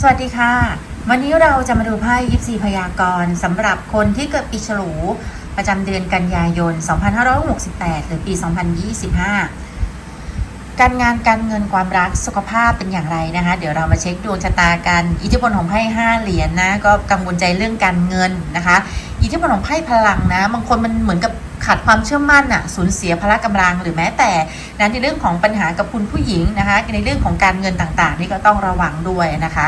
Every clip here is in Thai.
สวัสดีค่ะ วันนี้เราจะมาดูไพ่ยิปซีพยากรณ์สำหรับคนที่เกิดปีฉลู ประจำเดือนกันยายน 2568 หรือปี 2025 การงานการเงินความรักสุขภาพเป็นอย่างไรนะคะ เดี๋ยวเรามาเช็คดวงชะตากันอิทธิพลของไพ่ห้าเหรียญนะก็กังวลใจเรื่องการเงินนะคะ อิทธิพลของไพ่พลังนะบางคนมันเหมือนกับขาดความเชื่อมั่นอะสูญเสียพละกำลังหรือแม้แต่นั้นในเรื่องของปัญหากับคุณผู้หญิงนะคะ ในเรื่องของการเงินต่างๆ นี่ก็ต้องระวังด้วยนะคะ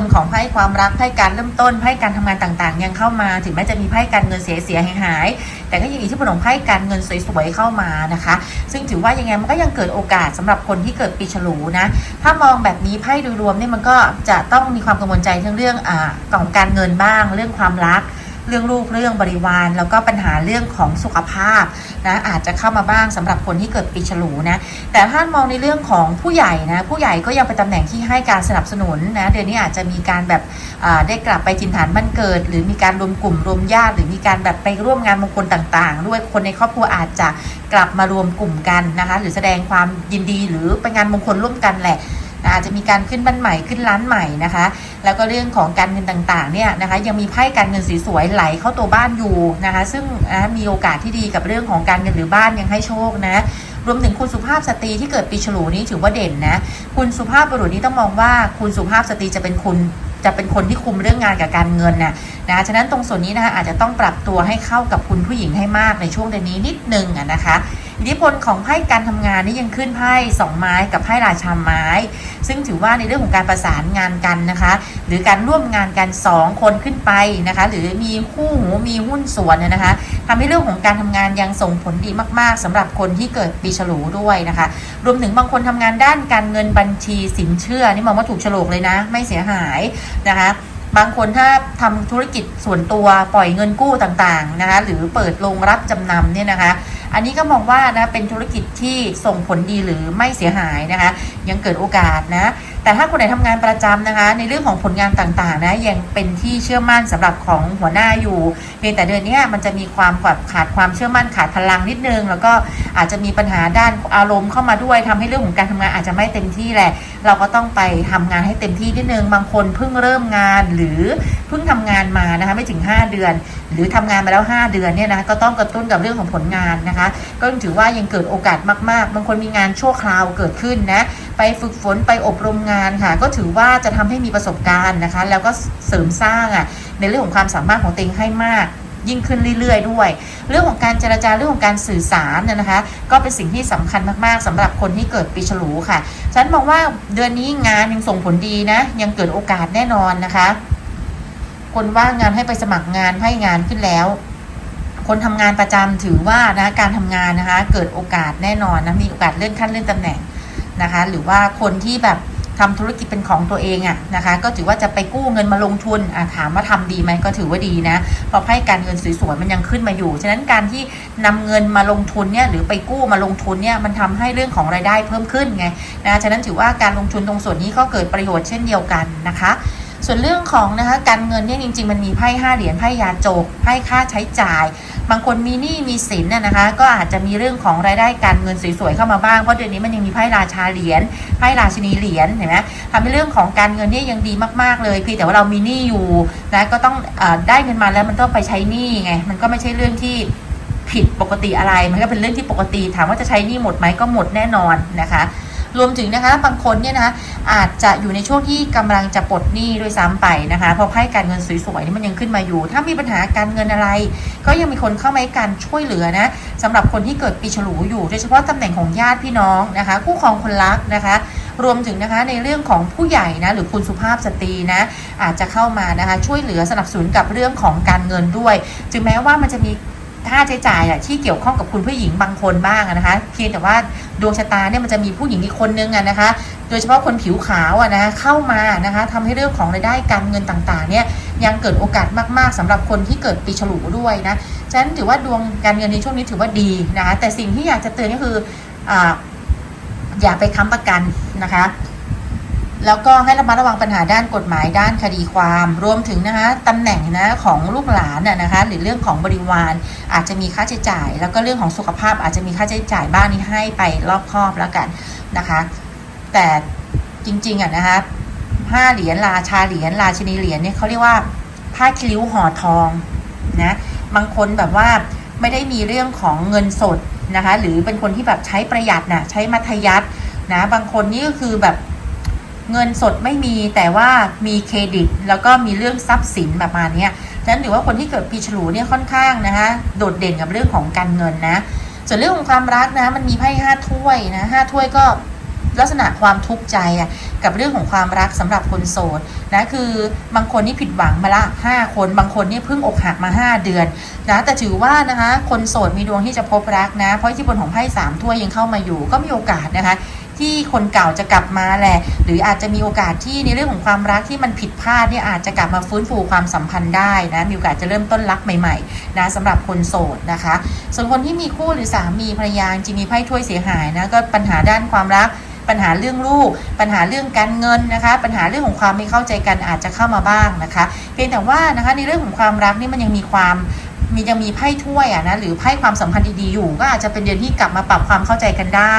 ลของไพ่ความรักไพ่การเริ่มต้นไพ่การทำงานต่างๆ ยังเข้ามา ถึงแม้จะมีไพ่การเงินเสียเสียหายหายๆแต่ก็ยังอิทธิพลของไพ่การเงินสวยๆเข้ามานะคะ ซึ่งถือว่ายังไงมันก็ยังเกิดโอกาสสำหรับคนที่เกิดปีฉลูนะถ้ามองแบบนี้ไพ่โดยรวมเนี่ยมันก็จะต้องมีความกังวลใจทั้งเรื่องอ่าของการเงินบ้าง เรื่องความรัก เรื่องลูกเรื่องบริวาร แล้วก็ปัญหาเรื่องของสุขภาพนะอาจจะเข้ามาบ้างสำหรับคนที่เกิดปีฉลูนะแต่ถ้ามองในเรื่องของผู้ใหญ่นะผู้ใหญ่ก็ยังเป็นตำแหน่งที่ให้การสนับสนุนนะเดือนนี้อาจจะมีการแบบได้กลับไปจินฐานบ้านเกิด หรือมีการรวมกลุ่มรวมญาติหรือมีการแบบไปร่วมงานมงคลต่างๆ ด้วยคนในครอบครัวอาจจะกลับมารวมกลุ่มกันนะคะหรือแสดงความยินดีหรือไปงานมงคลร่วมกันแหละ อาจจะมีการขึ้นบ้านใหม่ขึ้นร้านใหม่นะคะ แล้วก็เรื่องของการเงินต่างๆเนี่ยนะคะ ยังมีไพ่การเงินสีสวยไหลเข้าตัวบ้านอยู่นะคะ ซึ่งมีโอกาสที่ดีกับเรื่องของการเงินหรือบ้านยังให้โชคนะรวมถึงคุณสุภาพสตรีที่เกิดปีฉลูนี้ถือว่าเด่นนะคุณสุภาพบุรุษนี้ต้องมองว่าคุณสุภาพสตรีจะเป็นคุณจะเป็นคนที่คุมเรื่องงานกับการเงินน่ะ นะฉะนั้นตรงส่วนนี้นะคะอาจจะต้องปรับตัวให้เข้ากับคุณผู้หญิงให้มากในช่วงเดือนนี้นิดนึงอะนะคะอิทธิพลของไพ่การทำงานนี่ยังขึ้นไพ่สองไม้กับไพ่ราชาไม้ ซึ่งถือว่าในเรื่องของการประสานงานกันนะคะ หรือการร่วมงานกัน 2 คนขึ้นไปนะคะ หรือมีคู่หูมีหุ้นส่วนนยนะคะทำให้เรื่องของการทำงานยังส่งผลดีมาก ๆสำหรับคนที่เกิดปีฉลูด้วยนะคะ รวมถึงบางคนทำงานด้านการเงินบัญชีสินเชื่อนี่มองว่าถูกฉลกเลยนะ ไม่เสียหายนะคะ บางคนถ้าทำธุรกิจส่วนตัวปล่อยเงินกู้ต่างๆนะคะหรือเปิดโรงรับจำนำเนี่ยนะคะ อันนี้ก็มองว่านะเป็นธุรกิจที่ส่งผลดีหรือไม่เสียหายนะคะ ยังเกิดโอกาสนะ แต่ถ้าคนไหนทำงานประจำนะคะ ในเรื่องของผลงานต่างๆนะยังเป็นที่เชื่อมั่นสำหรับของหัวหน้าอยู่ เพียงแต่เดือนนี้มันจะมีความแบบขาดความเชื่อมั่นขาดพลังนิดนึง แล้วก็อาจจะมีปัญหาด้านอารมณ์เข้ามาด้วยทำให้เรื่องของการทำงานอาจจะไม่เต็มที่แหละ เราก็ต้องไปทำงานให้เต็มที่นิดนึงบางคนเพิ่งเริ่มงานหรือเพิ่งทำงานมานะคะไม่ถึง 5 เดือน หรือทำงานมาแล้ว 5 เดือนเนี่ยนะก็ต้องกระตุ้นกับเรื่องของผลงานนะคะ ก็ถือว่ายังเกิดโอกาสมากๆบางคนมีงานชั่วคราวเกิดขึ้นนะ ไปฝึกฝนไปอบรมงานค่ะ ก็ถือว่าจะทำให้มีประสบการณ์นะคะ แล้วก็เสริมสร้างอะในเรื่องของความสามารถของตัวเองให้มากยิ่งขึ้นเรื่อยๆ ด้วย เรื่องของการเจรจาเรื่องของการสื่อสารเนี่ยนะคะ ก็เป็นสิ่งที่สำคัญมากๆสำหรับคนที่เกิดปีฉลูค่ะ ฉันมองว่าเดือนนี้งานยังส่งผลดีนะ ยังเกิดโอกาสแน่นอนนะคะ คนว่างงานให้ไปสมัครงานให้งานขึ้นแล้ว คนทำงานประจำถือว่านะการทำงานนะคะ เกิดโอกาสแน่นอนนะมีโอกาสเลื่อนขั้นเลื่อนตำแหน่ง นะคะ หรือว่าคนที่แบบทำธุรกิจเป็นของตัวเองอะนะคะ ก็ถือว่าจะไปกู้เงินมาลงทุนอะถามว่าทำดีไหมก็ถือว่าดีนะเพราะไพ่การเงินสวยๆมันยังขึ้นมาอยู่ ฉะนั้นการที่นำเงินมาลงทุนเนี่ยหรือไปกู้มาลงทุนเนี่ยมันทำให้เรื่องของรายได้เพิ่มขึ้นไงนะฉะนั้นถือว่าการลงทุนตรงส่วนนี้ก็เกิดประโยชน์เช่นเดียวกันนะคะ ส่วนเรื่องของนะคะการเงินเนี่ยจริง ๆ มันมีไพ่ห้าเหรียญไพ่ยาโจกไพ่ค่าใช้จ่าย บางคนมีหนี้มีสินน่ะนะคะ ก็อาจจะมีเรื่องของรายได้การเงินสวยๆเข้ามาบ้างเพราะเดือนนี้มันยังมีไพ่ราชาเหรียญไพ่ราชินีเหรียญเห็นไหมทำให้เรื่องของการเงินเนี่ยยังดีมากๆเลยเพียงแต่ว่าเรามีหนี้อยู่นะก็ต้องอได้เงินมาแล้วมันต้องไปใช้หนี้ไงมันก็ไม่ใช่เรื่องที่ผิดปกติอะไร มันก็เป็นเรื่องที่ปกติ ถามว่าจะใช้หนี้หมดไหมก็หมดแน่นอนนะคะ รวมถึงนะคะบางคนเนี่ยนะคะอาจจะอยู่ในช่วงที่กำลังจะปลดหนี้ด้วยซ้ำไปนะคะเพราะไพ่การเงินสวยๆนี่มันยังขึ้นมาอยู่ ถ้ามีปัญหาการเงินอะไร ก็ยังมีคนเข้ามาให้การช่วยเหลือนะสำหรับคนที่เกิดปีฉลูอยู่โดยเฉพาะตำแหน่งของญาติพี่น้องนะคะคู่ครองคนรักนะคะรวมถึงนะคะในเรื่องของผู้ใหญ่นะหรือคุณสุภาพสตรีนะอาจจะเข้ามานะคะช่วยเหลือสนับสนุนกับเรื่องของการเงินด้วยถึงแม้ว่ามันจะมีค่าใช้จ่ายอะที่เกี่ยวข้องกับคุณผู้หญิงบางคนบ้างนะคะเพียงแต่ว่า ดวงชะตาเนี่ยมันจะมีผู้หญิงอีกคนนึงอะนะคะ โดยเฉพาะคนผิวขาวอะนะเข้ามานะคะทำให้เรื่องของรายได้การเงินต่างๆเนี่ยยังเกิดโอกาสมาก ๆสำหรับคนที่เกิดปีฉลูด้วยนะฉะนั้นถือว่าดวงการเงินในช่วงนี้ถือว่าดีนะคะแต่สิ่งที่อยากจะเตือนก็คือออย่าไปค้ำประกันนะคะ แล้วก็ให้ระมัดระวังปัญหาด้านกฎหมายด้านคดีความ รวมถึงนะคะตำแหน่งนะของลูกหลานน่ะนะคะ หรือเรื่องของบริวารอาจจะมีค่าใช้จ่าย แล้วก็เรื่องของสุขภาพอาจจะมีค่าใช้จ่ายบ้างนี่ให้ไปรอบครอบแล้วกันนะคะ แต่จริงๆอะนะคะไพ่ห้าเหรียญราชาเหรียญราชินีเหรียญเนี่ยเขาเรียกว่าผ้าคิริ้วห่อทองนะบางคนแบบว่าไม่ได้มีเรื่องของเงินสดนะคะ หรือเป็นคนที่แบบใช้ประหยัดนะ่ะใช้มัธยัตินะบางคนนี่ก็คือแบบ เงินสดไม่มีแต่ว่ามีเครดิต แล้วก็มีเรื่องทรัพย์สินแบบมาเนี้ฉะนั้นถือว่าคนที่เกิดปีฉลูเนี่ยค่อนข้างนะคะโดดเด่นกับเรื่องของการเงินนะ ส่วนเรื่องของความรักนะมันมีไพ่ห้าถ้วยนะห้าถ้วยก็ลักษณะความทุกข์ใจอะกับเรื่องของความรักสำหรับคนโสดนะคือบางคนนี่ผิดหวังมาละห้าคนบางคนนี่เพิ่งอกหักมา 5 เดือนนะแต่ถือว่านะคะคนโสดมีดวงที่จะพบรักนะ เพราะที่บนของไพ่สามถ้วยยังเข้ามาอยู่ก็มีโอกาสนะคะ ที่คนเก่าจะกลับมาแหละ หรืออาจจะมีโอกาสที่ในเรื่องของความรักที่มันผิดพลาดเนี่ยอาจจะกลับมาฟื้นฟูความสัมพันธ์ได้นะมีโอกาสจะเริ่มต้นรักใหม่ๆนะสำหรับคนโสดนะคะ ส่วนคนที่มีคู่หรือสามีภรรยาจริงมีไพ่ถ้วยเสียหายนะก็ปัญหาด้านความรักปัญหาเรื่องลูก ปัญหาเรื่องการเงินนะคะ ปัญหาเรื่องของความไม่เข้าใจกันอาจจะเข้ามาบ้างนะคะ เพียงแต่ว่านะคะในเรื่องของความรักนี่มันยังมีความมียังมีไพ่ถ้วยอะนะหรือไพ่ความสัมพันธ์ดีๆอยู่ ก็อาจจะเป็นเดือนที่กลับมาปรับความเข้าใจกันได้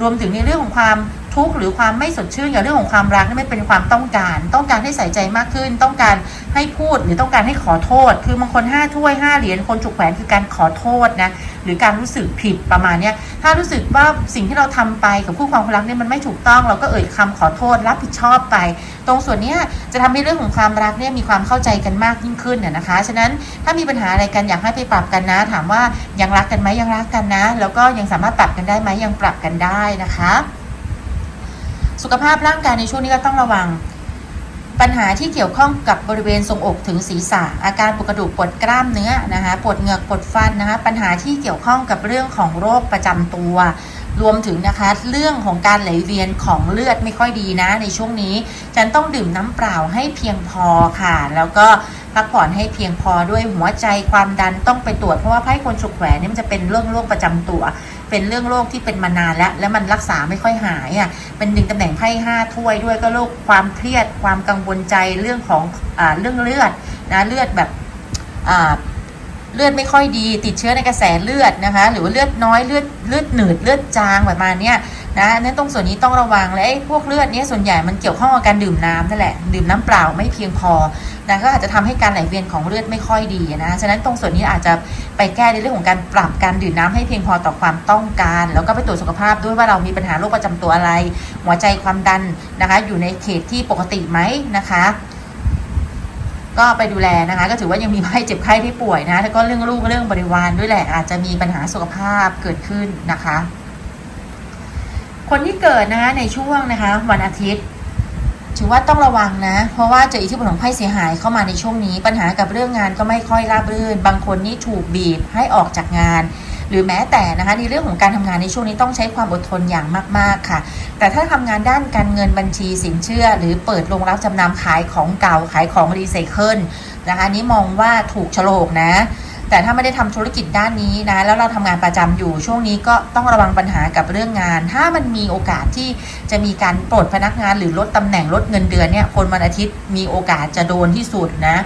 รวมถึงในเรื่องของความ ทุกข์หรือความไม่สดชื่นกับเรื่องของความรักนี่ไม่เป็นความต้องการ ต้องการให้ใส่ใจมากขึ้น ต้องการให้พูดหรือต้องการให้ขอโทษ คือบางคนห้าถ้วยห้าเหรียญคนจุกแขวนคือการขอโทษนะหรือการรู้สึกผิดประมาณนี้ถ้ารู้สึกว่าสิ่งที่เราทำไปกับคู่ความรักเนี่ยมันไม่ถูกต้องเราก็เอ่ยคำขอโทษรับผิดชอบไป ตรงส่วนนี้จะทำให้เรื่องของความรักเนี่ยมีความเข้าใจกันมากยิ่งขึ้นน่ยนะคะ ฉะนั้นถ้ามีปัญหาอะไรกันอยากให้ไปปรับกันนะ ถามว่ายังรักกันไหมยังรักกันนะ แล้วก็ยังสามารถปรับกันได้ไหมยังปรับกันได้นะคะ สุขภาพร่างกายในช่วงนี้ก็ต้องระวัง ปัญหาที่เกี่ยวข้องกับบริเวณทรงอกถึงศีรษะ อาการปวดกระดูกปวดกล้ามเนื้อนะคะปวดเหงือกปวดฟันนะคะปัญหาที่เกี่ยวข้องกับเรื่องของโรคประจำตัว รวมถึงนะคะเรื่องของการไหลเวียนของเลือดไม่ค่อยดีนะ ในช่วงนี้ฉันต้องดื่มน้ำเปล่าให้เพียงพอค่ะ แล้วก็ พักผ่อนให้เพียงพอด้วยหัวใจความดันต้องไปตรวจเพราะว่าไพ่คนฉุกแขวนนี่มันจะเป็นเรื่องโรคประจำตัว เป็นเรื่องโรคที่เป็นมานานแล้วแล้วมันรักษาไม่ค่อยหายอะเป็นหนึ่งตำแหน่งไพ่ห้าถ้วยด้วยก็โรคความเครียดความกังวลใจเรื่องของอ่าเรื่องเลือดนะเลือดแบบอ่าเลือดไม่ค่อยดี ติดเชื้อในกระแสเลือดนะคะ หรือว่าเลือดน้อยเลือดเลือดหนืดเลือดจางแบบมาเนี้ย นะนั่นตรงส่วนนี้ต้องระวังและไอ้พวกเลือดเนี้ยส่วนใหญ่มันเกี่ยวข้องกับการดื่มน้ำนั่นแหละ ดื่มน้ำเปล่าไม่เพียงพอนะก็อาจจะทำให้การไหลเวียนของเลือดไม่ค่อยดีนะฉะนั้นตรงส่วนนี้อาจจะไปแก้ในเรื่องของการปรับการดื่มน้ำให้เพียงพอต่อความต้องการ แล้วก็ไปตรวจสุขภาพด้วยว่าเรามีปัญหาโรคประจำตัวอะไร หัวใจความดันนะคะ อยู่ในเขตที่ปกติไหมนะคะก็ไปดูแลนะคะ ก็ถือว่ายังมีไข้เจ็บไข้ที่ป่วยนะแล้วก็เรื่องลูกเรื่องบริวารด้วยแหละอาจจะมีปัญหาสุขภาพเกิดขึ้นนะคะ คนที่เกิดนะคะในช่วงนะคะ วันอาทิตย์ถือว่าต้องระวังนะ เพราะว่าเจออิทธิพลของไพ่เสียหายเข้ามาในช่วงนี้ ปัญหากับเรื่องงานก็ไม่ค่อยราบรื่น บางคนนี่ถูกบีบให้ออกจากงาน หรือแม้แต่นะคะในเรื่องของการทำงานในช่วงนี้ต้องใช้ความอดทนอย่างมาก ๆค่ะ แต่ถ้าทำงานด้านการเงินบัญชีสินเชื่อ หรือเปิดโรงรับจำนำขายของเก่าขายของรีไซเคิลนะคะนี้มองว่าถูกโฉลกนะ แต่ถ้าไม่ได้ทำธุรกิจด้านนี้นะ แล้วเราทำงานประจำอยู่ช่วงนี้ก็ต้องระวังปัญหากับเรื่องงาน ถ้ามันมีโอกาสที่จะมีการปลดพนักงานหรือลดตำแหน่งลดเงินเดือนเนี่ยคนวันอาทิตย์มีโอกาสจะโดนที่สุดนะ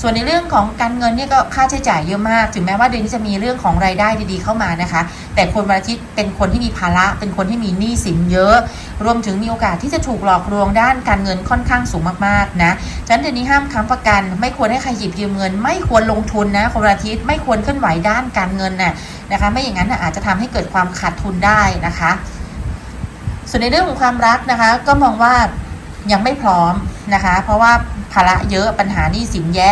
ส่วนในเรื่องของการเงินเนี่ยก็ค่าใช้จ่ายเยอะมาก ถึงแม้ว่าเดือนนี้จะมีเรื่องของรายได้ดีๆเข้ามานะคะ แต่คนวันอาทิตย์เป็นคนที่มีภาระ เป็นคนที่มีหนี้สินเยอะ รวมถึงมีโอกาสที่จะถูกหลอกลวงด้านการเงินค่อนข้างสูงมากๆนะฉะนั้นเดือนนี้ห้ามค้ำประกัน ไม่ควรให้ใครหยิบยืมเงิน ไม่ควรลงทุนนะคนวันอาทิตย์ไม่ควรเคลื่อนไหวด้านการเงินน่ะนะคะ ไม่อย่างนั้นนะอาจจะทำให้เกิดความขาดทุนได้นะคะ ส่วนในเรื่องของความรักนะคะ ก็มองว่ายังไม่พร้อมนะคะ เพราะว่า ภาระเยอะปัญหาหนี้สินแย่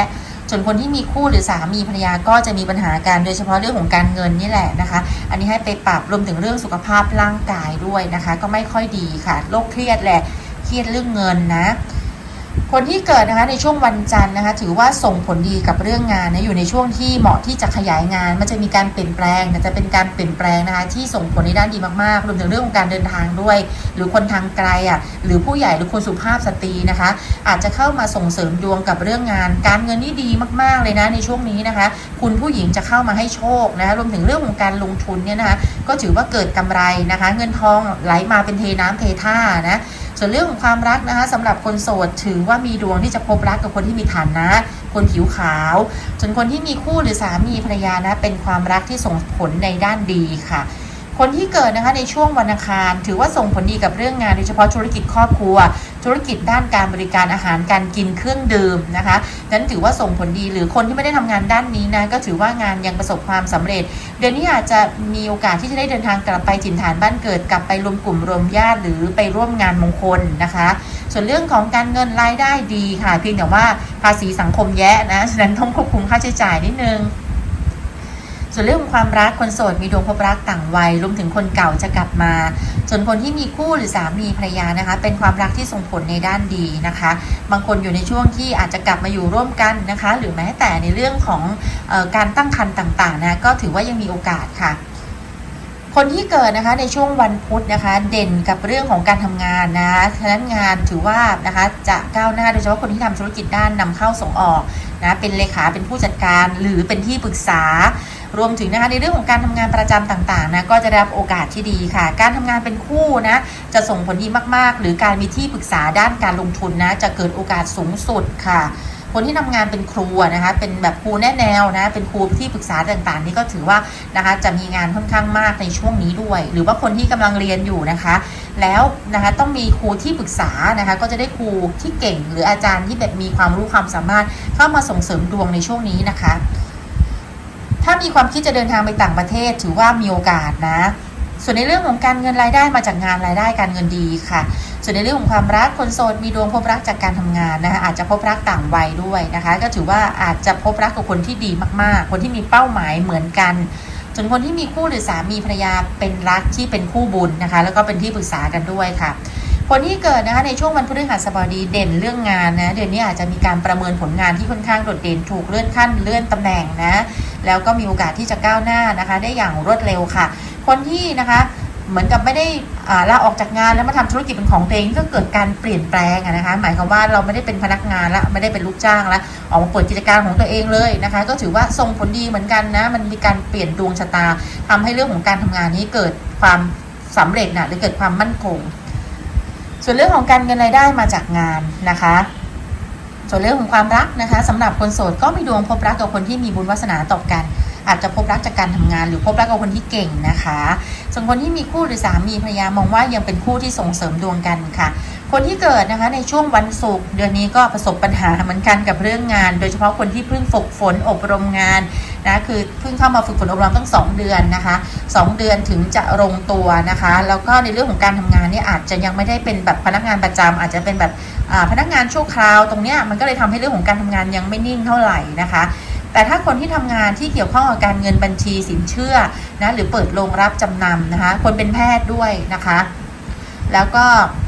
ส่วนคนที่มีคู่หรือสามีภรรยาก็จะมีปัญหาการโดยเฉพาะเรื่องของการเงินนี่แหละนะคะ อันนี้ให้ไปปรับรวมถึงเรื่องสุขภาพร่างกายด้วยนะคะ ก็ไม่ค่อยดีค่ะโรคเครียดแหละเครียดเรื่องเงินนะ คนที่เกิดนะคะในช่วงวันจันทร์นะคะ ถือว่าส่งผลดีกับเรื่องงานนะอยู่ในช่วงที่เหมาะที่จะขยายงาน มันจะมีการเปลี่ยนแปลงแต่จะเป็นการเปลี่ยนแปลงนะคะ ที่ส่งผลในด้านดีมากๆรวมถึงเรื่องของการเดินทางด้วย หรือคนทางไกลอะหรือผู้ใหญ่หรือคนสุภาพสตรีนะคะ อาจจะเข้ามาส่งเสริมดวงกับเรื่องงาน การเงินนี่ดีมากๆเลยนะในช่วงนี้นะคะ คุณผู้หญิงจะเข้ามาให้โชคนะรวมถึงเรื่องของการลงทุนเนี่ยนะคะก็ถือว่าเกิดกำไรนะคะ เงินทองไหลมาเป็นเทน้ำเทท่านะ ส่วนเรื่องของความรักนะคะสำหรับคนโสดถือว่ามีดวงที่จะพบรักกับคนที่มีฐานะ คนผิวขาว ส่วนคนที่มีคู่หรือสามีภรรยานะเป็นความรักที่ส่งผลในด้านดีค่ะ คนที่เกิดนะคะในช่วงวันอังคาร ถือว่าส่งผลดีกับเรื่องงานโดยเฉพาะธุรกิจครอบครัว ธุรกิจด้านการบริการอาหารการกินเครื่องดื่มนะคะนั้นถือว่าส่งผลดีหรือคนที่ไม่ได้ทำงานด้านนี้นะก็ถือว่างานยังประสบความสำเร็จ เดือนนี้อาจจะมีโอกาสที่จะได้เดินทางกลับไปถิ่นฐานบ้านเกิดกลับไปรวมกลุ่มรวมญาติหรือไปร่วมงานมงคลนะคะ ส่วนเรื่องของการเงินรายได้ดีค่ะ เพียงแต่ว่าภาษีสังคมแย่นะฉะนั้นต้องควบคุมค่าใช้จ่ายนิดนึง ส่วนเรื่องความรักคนโสดมีดวงพบรักต่างวัยรวมถึงคนเก่าจะกลับมา ส่วนคนที่มีคู่หรือสามีภรรยานะคะ เป็นความรักที่ส่งผลในด้านดีนะคะ บางคนอยู่ในช่วงที่อาจจะกลับมาอยู่ร่วมกันนะคะ หรือแม้แต่ในเรื่องของออการตั้งครรภ์ต่างๆนะก็ถือว่ายังมีโอกาสค่ะคนที่เกิดนะคะในช่วงวันพุธนะคะ เด่นกับเรื่องของการทำงานนะคะฉะนั้นงานถือว่านะคะจะก้าวหน้าโดยเฉพาะคนที่ทำธุรกิจด้านนำเข้าส่งออกนะเป็นเลขาเป็นผู้จัดการหรือเป็นที่ปรึกษา รวมถึงนะคะในเรื่องของการทำงานประจำต่างๆนะก็จะได้รับโอกาสที่ดีค่ะ การทำงานเป็นคู่นะจะส่งผลดีมากๆ หรือการมีที่ปรึกษาด้านการลงทุนนะจะเกิดโอกาสสูงสุดค่ะคนที่ทำงานเป็นครูนะคะเป็นแบบครูแน่แนวนะเป็นครูที่ปรึกษาต่างๆ นี่ก็ถือว่านะคะจะมีงานค่อนข้างมากในช่วงนี้ด้วย หรือว่าคนที่กำลังเรียนอยู่นะคะ แล้วนะคะต้องมีครูที่ปรึกษานะคะก็จะได้ครูที่เก่ง หรืออาจารย์ที่แบบมีความรู้ความสามารถเข้ามาส่งเสริมดวงในช่วงนี้นะคะ ถ้ามีความคิดจะเดินทางไปต่างประเทศ ถือว่ามีโอกาสนะ ส่วนในเรื่องของการเงินรายได้มาจากงานรายได้การเงินดีค่ะ ส่วนในเรื่องของความรักคนโสดมีดวงพบรักจากการทำงานนะคะอาจจะพบรักต่างวัยด้วยนะคะ ก็ถือว่าอาจจะพบรักกับคนที่ดีมากๆ คนที่มีเป้าหมายเหมือนกันส่วนคนที่มีคู่หรือสามีภรรยาเป็นรักที่เป็นคู่บุญนะคะ แล้วก็เป็นที่ปรึกษากันด้วยค่ะ คนที่เกิดนะคะในช่วงวันพฤหัสบดีเด่นเรื่องงานนะเดือนนี้อาจจะมีการประเมินผลงานที่ค่อนข้างโดดเด่นถูกเลื่อนขั้นเลื่อนตำแหน่งนะแล้วก็มีโอกาสที่จะก้าวหน้านะคะ ได้อย่างรวดเร็วค่ะ คนที่นะคะเหมือนกับไม่ได้อ่าลาออกจากงานแล้วมาทำธุรกิจเป็นของตัวเองก็เกิดการเปลี่ยนแปลงนะคะ หมายความว่าเราไม่ได้เป็นพนักงานละไม่ได้เป็นลูกจ้างละออกมาเปิดกิจการของตัวเองเลยนะคะ ก็ถือว่าส่งผลดีเหมือนกันนะ มันมีการเปลี่ยนดวงชะตาทำให้เรื่องของการทำงานนี้เกิดความสำเร็จนะหรือเกิดความมั่นคง ส่วนเรื่องของการเงินรายได้มาจากงานนะคะ ส่วนเรื่องของความรักนะคะสำหรับคนโสดก็มีดวงพบรักกับคนที่มีบุญวาสนาต่อกัน อาจจะพบรักจากการทำงาน หรือพบรักกับคนที่เก่งนะคะ ส่วนคนที่มีคู่หรือสามีภรรยามองว่ายังเป็นคู่ที่ส่งเสริมดวงกันค่ะ คนที่เกิดนะคะในช่วงวันศุกร์เดือนนี้ก็ประสบปัญหาเหมือนกันกับเรื่องงาน โดยเฉพาะคนที่เพิ่งฝึกฝนอบรมงานนะคือเพิ่งเข้ามาฝึกฝนอบรมตั้ง 2 เดือนนะคะ 2 เดือนถึงจะลงตัวนะคะ แล้วก็ในเรื่องของการทำงานเนี่ยอาจจะยังไม่ได้เป็นแบบพนักงานประจำอาจจะเป็นแบบอ่าพนักงานชั่วคราวตรงเนี้ยมันก็เลยทำให้เรื่องของการทำงานยังไม่นิ่งเท่าไหร่นะคะแต่ถ้าคนที่ทำงานที่เกี่ยวข้องกับการเงินบัญชีสินเชื่อนะหรือเปิดโรงรับจำนำนะคะคนเป็นแพทย์ด้วยนะคะ แล้วก็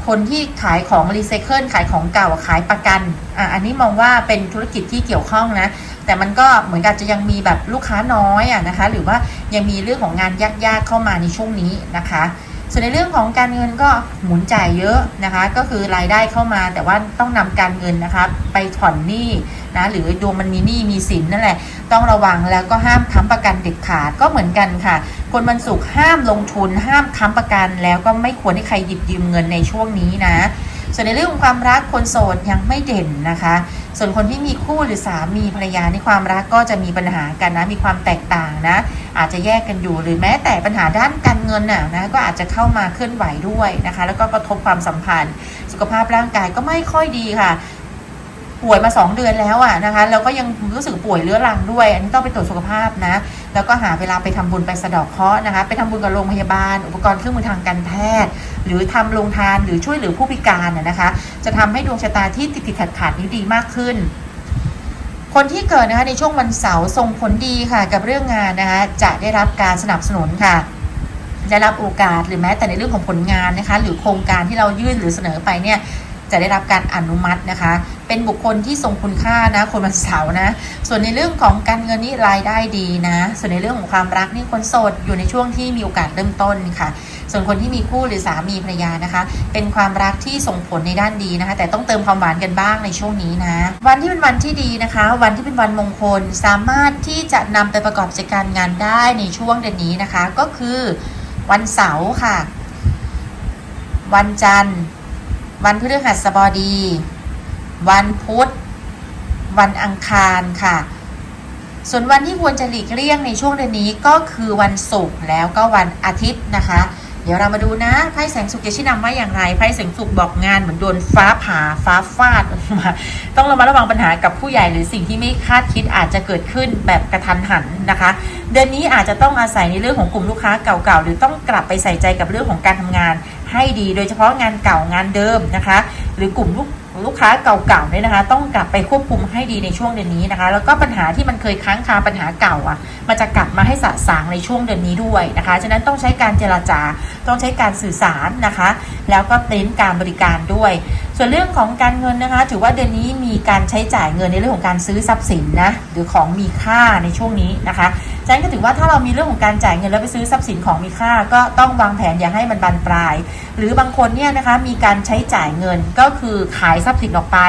คนที่ขายของรีไซเคิลขายของเก่าขายประกันอะอันนี้มองว่าเป็นธุรกิจที่เกี่ยวข้องนะ แต่มันก็เหมือนกับจะยังมีแบบลูกค้าน้อยอะนะคะ หรือว่ายังมีเรื่องของงานยากๆเข้ามาในช่วงนี้นะคะ ส่วนในเรื่องของการเงินก็หมุนจ่ายเยอะนะคะ ก็คือรายได้เข้ามาแต่ว่าต้องนำการเงินนะคะไปผ่อนหนี้นะหรือดวงมันมีหนี้มีสินนั่นแหละ ต้องระวังแล้วก็ห้ามค้ำประกันเด็ดขาดก็เหมือนกันค่ะ คนวันศุกร์ห้ามลงทุน ห้ามค้ำประกันแล้วก็ไม่ควรให้ใครหยิบยืมเงินในช่วงนี้นะ ส่วนในเรื่องของความรักคนโสดยังไม่เด่นนะคะ ส่วนคนที่มีคู่หรือสามีภรรยาในความรักก็จะมีปัญหากันนะมีความแตกต่างนะ อาจจะแยกกันอยู่หรือแม้แต่ปัญหาด้านการเงินน่ะนะก็อาจจะเข้ามาเคลื่อนไหวด้วยนะคะ แล้วก็กระทบความสัมพันธ์ สุขภาพร่างกายก็ไม่ค่อยดีค่ะ ป่วยมา 2 เดือนแล้วอะนะคะแล้วก็ยังรู้สึกป่วยเรื้อรังด้วย อันนี้ต้องไปตรวจสุขภาพนะ แล้วก็หาเวลาไปทำบุญไปสะดอกเคราะห์นะคะ ไปทำบุญกับโรงพยาบาล อุปกรณ์เครื่องมือทางการแพทย์ หรือทำโรงทานหรือช่วยเหลือผู้พิการน่ะนะคะ จะทำให้ดวงชะตาที่ติดติดขัดขัดนี้ดีมากขึ้นคนที่เกิดนะคะในช่วงวันเสาร์ส่งผลดีค่ะ กับเรื่องงานนะคะจะได้รับการสนับสนุนค่ะ ได้รับโอกาสหรือแม้แต่ในเรื่องของผลงานนะคะ หรือโครงการที่เรายื่นหรือเสนอไปเนี่ย จะได้รับการอนุมัตินะคะ เป็นบุคคลที่ทรงคุณค่านะคนวันเสาร์นะ ส่วนในเรื่องของการเงินนี่รายได้ดีนะ ส่วนในเรื่องของความรักนี่คนโสดอยู่ในช่วงที่มีโอกาสเริ่มต้นค่ะ ส่วนคนที่มีคู่หรือสามีภรรยานะคะ เป็นความรักที่ส่งผลในด้านดีนะคะ แต่ต้องเติมความหวานกันบ้างในช่วงนี้นะ วันที่เป็นวันที่ดีนะคะ วันที่เป็นวันมงคลสามารถที่จะนำไปประกอบกิจการงานได้ในช่วงเดือนนี้นะคะ ก็คือวันเสาร์ค่ะ วันจันทร์ วันพฤหัสบดี วันพุธ วันอังคารค่ะ ส่วนวันที่ควรจะหลีกเลี่ยงในช่วงเดือนนี้ก็คือวันศุกร์แล้วก็วันอาทิตย์นะคะ เดี๋ยวเรามาดูนะไพ่แสงสุขจะชี้นำว่าอย่างไรไพ่แสงสุขบอกงานเหมือนโดนฟ้าผ่าฟ้าฟาดมาต้องระมัดระวังปัญหากับผู้ใหญ่หรือสิ่งที่ไม่คาดคิดอาจจะเกิดขึ้นแบบกระทันหันนะคะ เดือนนี้อาจจะต้องอาศัยในเรื่องของกลุ่มลูกค้าเก่าๆหรือต้องกลับไปใส่ใจกับเรื่องของการทำงานให้ดี โดยเฉพาะงานเก่างานเดิมนะคะ หรือกลุ่มลูก ลูกค้าเก่าๆเนี่ยนะคะ ต้องกลับไปควบคุมให้ดีในช่วงเดือนนี้นะคะ แล้วก็ปัญหาที่มันเคยค้างคาปัญหาเก่าอะมันจะกลับมาให้สะสางในช่วงเดือนนี้ด้วยนะคะฉะนั้นต้องใช้การเจรจาต้องใช้การสื่อสารนะคะ แล้วก็เต้นการบริการด้วยส่วนเรื่องของการเงินนะคะ ถือว่าเดือนนี้มีการใช้จ่ายเงินในเรื่องของการซื้อทรัพย์สินนะหรือของมีค่าในช่วงนี้นะคะฉะนั้นก็ถือว่าถ้าเรามีเรื่องของการจ่ายเงินแล้วไปซื้อทรัพย์สินของมีค่า ก็ต้องวางแผนอย่าให้มันบานปลาย หรือบางคนเนี่ยนะคะมีการใช้จ่ายเงินก็คือขายทรัพย์สินออกไป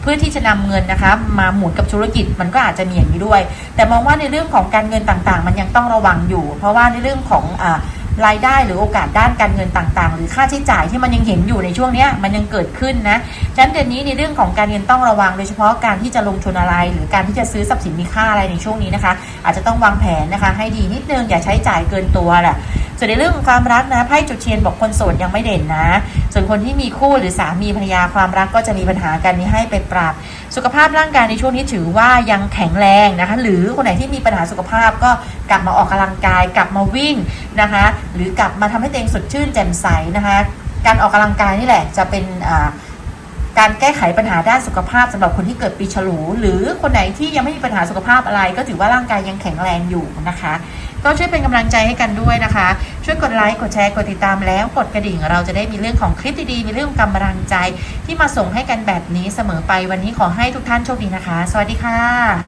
เพื่อที่จะนำเงินนะคะมาหมุนกับธุรกิจมันก็อาจจะมีอย่างนี้ด้วย แต่มองว่าในเรื่องของการเงินต่างๆ มันยังต้องระวังอยู่ เพราะว่าในเรื่องของอ่า รายได้หรือโอกาสด้านการเงินต่างๆ หรือค่าใช้จ่ายที่มันยังเห็นอยู่ในช่วงนี้มันยังเกิดขึ้นนะฉะนั้นเดือนนี้ในเรื่องของการเงินต้องระวังโดยเฉพาะการที่จะลงทุนอะไร หรือการที่จะซื้อทรัพย์สินมีค่าอะไรในช่วงนี้นะคะ อาจจะต้องวางแผนนะคะ ให้ดีนิดนึงอย่าใช้จ่ายเกินตัวแหละ ส่วนในเรื่องของความรักนะไพ่จุดเทียนบอกคนโสดยังไม่เด่นนะ ส่วนคนที่มีคู่หรือสามีภรรยาความรักก็จะมีปัญหากันนี้ให้ไปปรับ สุขภาพร่างกายในช่วงนี้ถือว่ายังแข็งแรงนะคะ หรือคนไหนที่มีปัญหาสุขภาพก็กลับมาออกกำลังกาย กลับมาวิ่งนะคะ หรือกลับมาทำให้ตัวเองสดชื่นแจ่มใสนะคะ การออกกำลังกายนี่แหละจะเป็นอ่าการแก้ไขปัญหาด้านสุขภาพสำหรับคนที่เกิดปีฉลู หรือคนไหนที่ยังไม่มีปัญหาสุขภาพอะไร ก็ถือว่าร่างกายยังแข็งแรงอยู่นะคะ ก็ช่วยเป็นกำลังใจให้กันด้วยนะคะ ช่วยกดไลค์กดแชร์กดติดตามแล้วกดกระดิ่ง เราจะได้มีเรื่องของคลิปดีๆมีเรื่องกำลังใจ ที่มาส่งให้กันแบบนี้เสมอไปวันนี้ขอให้ทุกท่านโชคดีนะคะ สวัสดีค่ะ